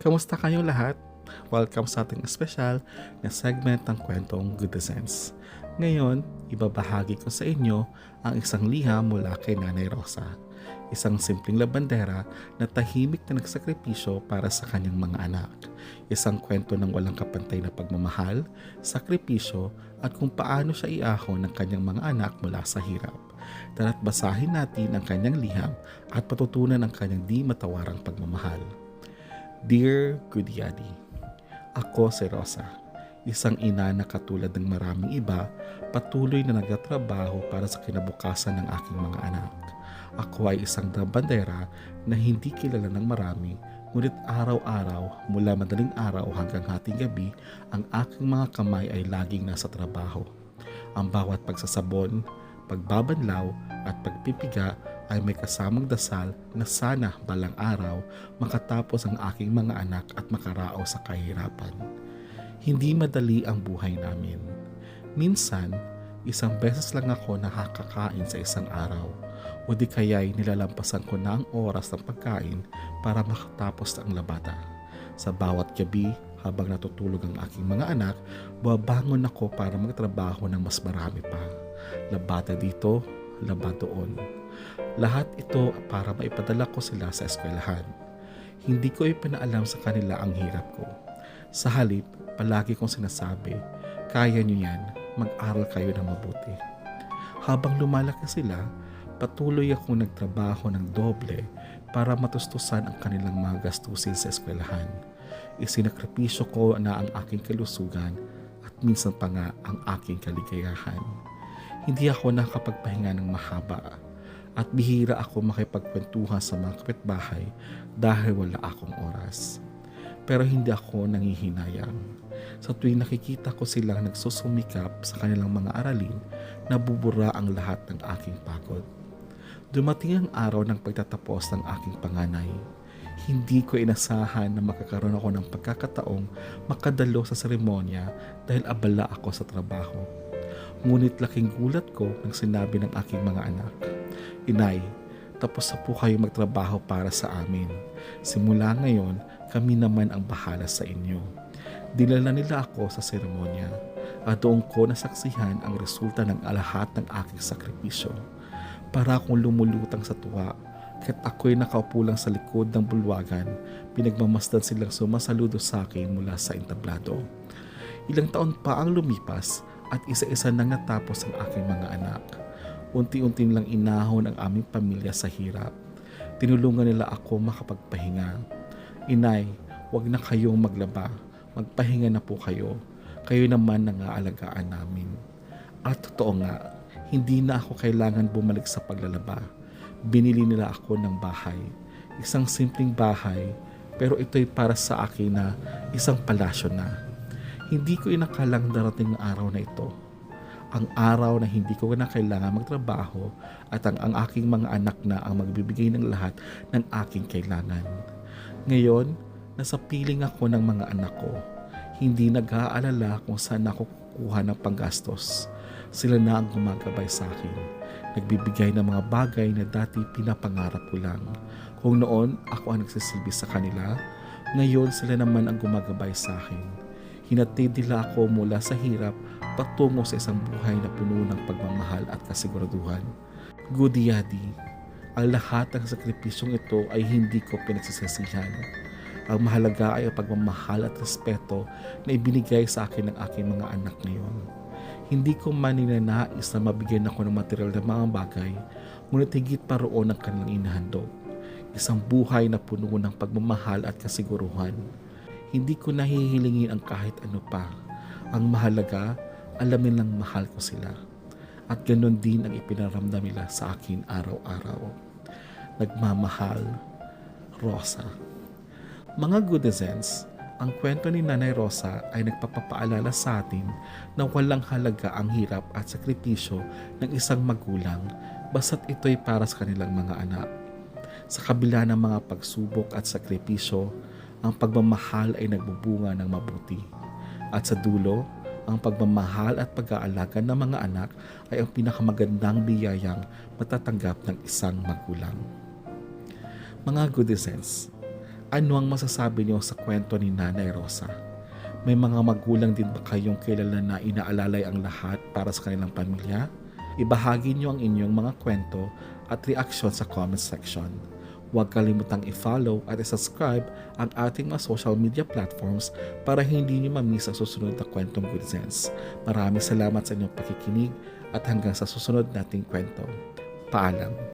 Kamusta kayong lahat? Welcome sa ating espesyal na segment ng kwentong Good Sense. Ngayon, ibabahagi ko sa inyo ang isang liham mula kay Nanay Rosa. Isang simpleng labandera na tahimik na nagsakripisyo para sa kanyang mga anak. Isang kwento ng walang kapantay na pagmamahal, sakripisyo at kung paano siya iahon ng kanyang mga anak mula sa hirap. Tara't basahin natin ang kanyang liham at patutunan ang kanyang di matawarang pagmamahal. Dear Good Yadi, Ako si Rosa, isang ina na katulad ng maraming iba, patuloy na nagtatrabaho para sa kinabukasan ng aking mga anak. Ako ay isang bandera na hindi kilala ng marami, ngunit araw-araw mula madaling araw hanggang hating gabi, ang aking mga kamay ay laging nasa trabaho. Ang bawat pagsasabon, pagbabanlaw at pagpipiga ay may kasamang dasal na sana balang araw makatapos ang aking mga anak at makarao sa kahirapan. Hindi madali ang buhay namin. Minsan, isang beses lang ako nakakakain sa isang araw o di kaya'y nilalampasan ko na ang oras ng pagkain para makatapos ang labada. Sa bawat gabi, habang natutulog ang aking mga anak, buwabangon ako para magtrabaho ng mas marami pa. Labada dito, labada doon. Lahat ito para maipadala ko sila sa eskwelahan. Hindi ko ipinaalam sa kanila ang hirap ko. Sa halip, palagi kong sinasabi, kaya nyo yan, mag-aral kayo ng mabuti. Habang lumalaki sila, patuloy akong nagtrabaho ng doble para matustusan ang kanilang mga gastusin sa eskwelahan. Isinakripisyo ko na ang aking kalusugan at minsan pa nga ang aking kaligayahan. Hindi ako nakapagpahinga ng mahaba at bihira ako makipagkwentuhan sa mga kapitbahay dahil wala akong oras. Pero hindi ako nangihinayang. Sa tuwing nakikita ko silang nagsusumikap sa kanilang mga aralin, nabubura ang lahat ng aking pagod. Dumating ang araw ng pagtatapos ng aking panganay. Hindi ko inasahan na makakaroon ako ng pagkakataong makadalo sa seremonya dahil abala ako sa trabaho. Ngunit laking gulat ko nang sinabi ng aking mga anak, Inay, tapos na po kayo magtrabaho para sa amin. Simula ngayon, kami naman ang bahala sa inyo. Dinala nila ako sa seremonya at doon ko nasaksihan ang resulta ng lahat ng aking sakripisyo. Para akong lumulutang sa tuwa kahit ako'y nakaupo lang sa likod ng bulwagan, pinagmamasdan silang sumasaludo sa akin mula sa entablado. Ilang taon pa ang lumipas at isa-isa nang natapos ang aking mga anak. Unti-unti lang inahon ang aming pamilya sa hirap. Tinulungan nila ako makapagpahinga. Inay, wag na kayong maglaba. Magpahinga na po kayo. Kayo naman ang aalagaan namin. At totoo nga, hindi na ako kailangan bumalik sa paglalaba. Binili nila ako ng bahay. Isang simpleng bahay, pero ito'y para sa akin na isang palasyo na. Hindi ko inakalang darating ang araw na ito. Ang araw na hindi ko na kailangan magtrabaho at ang, ang aking mga anak na ang magbibigay ng lahat ng aking kailangan. Ngayon, nasa piling ako ng mga anak ko. Hindi nag-aalala kung saan ako kukuha ng panggastos. Sila na ang gumagabay sa akin. Nagbibigay ng mga bagay na dati pinapangarap ko lang. Kung noon ako ang nagsisilbi sa kanila, ngayon sila naman ang gumagabay sa akin. Hinatid nila ako mula sa hirap patungo sa isang buhay na puno ng pagmamahal at kasiguraduhan. Good Yadi, ang lahat ng sakripisyong ito ay hindi ko pinagsisisihan. Ang mahalaga ay ang pagmamahal at respeto na ibinigay sa akin ng aking mga anak ngayon. Hindi ko man ninanais na mabigyan ako ng material na mga bagay, ngunit higit pa roon ang kanilang inahandog. Isang buhay na puno ng pagmamahal at kasiguruhan. Hindi ko nahihilingin ang kahit ano pa. Ang mahalaga, alamin lang mahal ko sila. At ganon din ang ipinaramdam nila sa akin araw-araw. Nagmamahal, Rosa. Mga goodizens, ang kwento ni Nanay Rosa ay nagpapapaalala sa atin na walang halaga ang hirap at sakripisyo ng isang magulang basta't ito'y para sa kanilang mga anak. Sa kabila ng mga pagsubok at sakripisyo, ang pagmamahal ay nagbubunga ng mabuti. At sa dulo, ang pagmamahal at pag-aalaga ng mga anak ay ang pinakamagandang biyayang matatanggap ng isang magulang. Mga goodizens, Ano ang masasabi niyo sa kwento ni Nanay Rosa? May mga magulang din ba kayong kilala na inaalalay ang lahat para sa kanilang pamilya? Ibahagi niyo ang inyong mga kwento at reaksyon sa comment section. Huwag kalimutang i-follow at i-subscribe ang ating mga social media platforms para hindi niyo mamiss ang susunod na kwentong Good Sense. Maraming salamat sa inyong pakikinig at hanggang sa susunod nating kwento. Paalam.